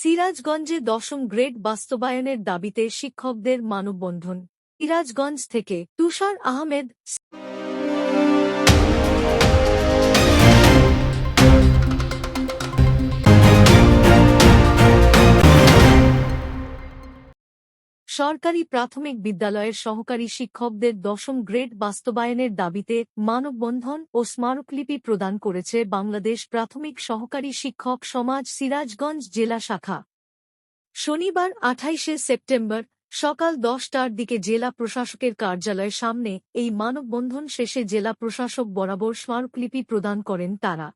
সিরাজগঞ্জে দশম গ্রেড বাস্তবায়নের দাবিতে শিক্ষকদের মানববন্ধন। সিরাজগঞ্জ থেকে তুষার আহমেদ সরকারি প্রাথমিক বিদ্যালয়ের সহকারী শিক্ষকদের দশম গ্রেড বাস্তবায়নের দাবিতে মানববন্ধন ও স্মারকলিপি প্রদান করেছে বাংলাদেশ প্রাথমিক সহকারী শিক্ষক সমাজ সিরাজগঞ্জ জেলা শাখা। শনিবার, আঠাইশে সেপ্টেম্বর, সকাল দশটার দিকে জেলা প্রশাসকের কার্যালয়ের সামনে এই মানববন্ধন শেষে জেলা প্রশাসক বরাবর স্মারকলিপি প্রদান করেন তারা।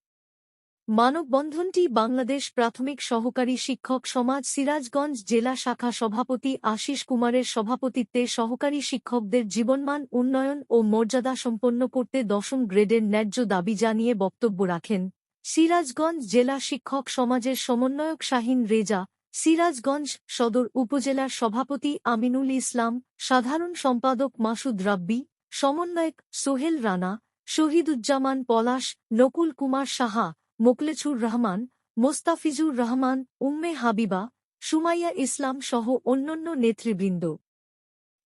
মানববন্ধনটি বাংলাদেশ প্রাথমিক সহকারী শিক্ষক সমাজ সিরাজগঞ্জ জেলা শাখা সভাপতি আশিস কুমারের সভাপতিত্বে সহকারী শিক্ষকদের জীবনমান, উন্নয়ন ও মর্যাদা সম্পন্ন করতে দশম গ্রেডের ন্যায্য দাবি জানিয়ে বক্তব্য রাখেন সিরাজগঞ্জ জেলা শিক্ষক সমাজের সমন্বয়ক শাহিন রেজা, সিরাজগঞ্জ সদর উপজেলার সভাপতি আমিনুল ইসলাম, সাধারণ সম্পাদক মাসুদ রাব্বি, সমন্বয়ক সোহেল রানা, শহীদুজ্জামান পলাশ, নকুল কুমার সাহা মোকলেছুর রহমান, মোস্তাফিজুর রহমান, উম্মে হাবিবা, সুমাইয়া ইসলাম সহ অন্যান্য নেতৃবৃন্দ।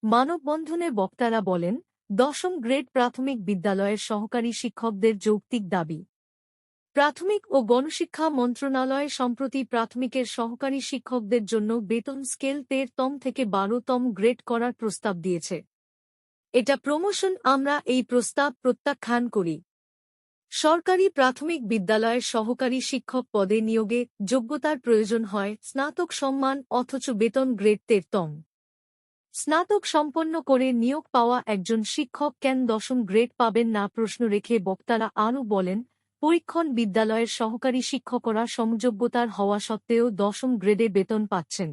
মানববন্ধনে বক্তারা বলেন, দশম গ্রেড প্রাথমিক বিদ্যালয়ের সহকারী শিক্ষকদের যৌক্তিক দাবি। প্রাথমিক ও গণশিক্ষা মন্ত্রণালয় সম্প্রতি প্রাথমিকের সহকারী শিক্ষকদের জন্য বেতন স্কেল তেরতম থেকে বারোতম গ্রেড করার প্রস্তাব দিয়েছে। এটা প্রমোশন আমরা এই প্রস্তাব প্রত্যাখ্যান করি। সরকারি প্রাথমিক বিদ্যালয়ের সহকারী শিক্ষক পদে নিয়োগে যোগ্যতার প্রয়োজন হয় স্নাতক সম্মান অথচ বেতন গ্রেড তেরতম। স্নাতক সম্পন্ন করে নিয়োগ পাওয়া একজন শিক্ষক কেন দশম গ্রেড পাবেন না প্রশ্ন রেখে বক্তারা আরও বলেন, পরীক্ষণ বিদ্যালয়ের সহকারী শিক্ষকরা সমযোগ্যতার হওয়া সত্ত্বেও দশম গ্রেডে বেতন পাচ্ছেন।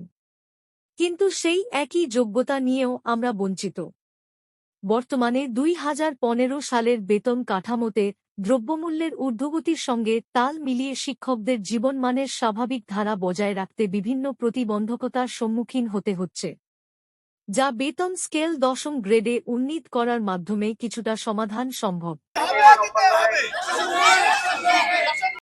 কিন্তু সেই একই যোগ্যতা নিয়েও আমরা বঞ্চিত। বর্তমানে দুই হাজার পনেরো সালের বেতন কাঠামোতে দ্রব্যমূল্যের ঊর্ধ্বগতির সঙ্গে তাল মিলিয়ে শিক্ষকদের জীবনমানের স্বাভাবিক ধারা বজায় রাখতে বিভিন্ন প্রতিবন্ধকতার সম্মুখীন হতে হচ্ছে। যা বেতন স্কেল দশম গ্রেডে উন্নীত করার মাধ্যমে কিছুটা সমাধান সম্ভব।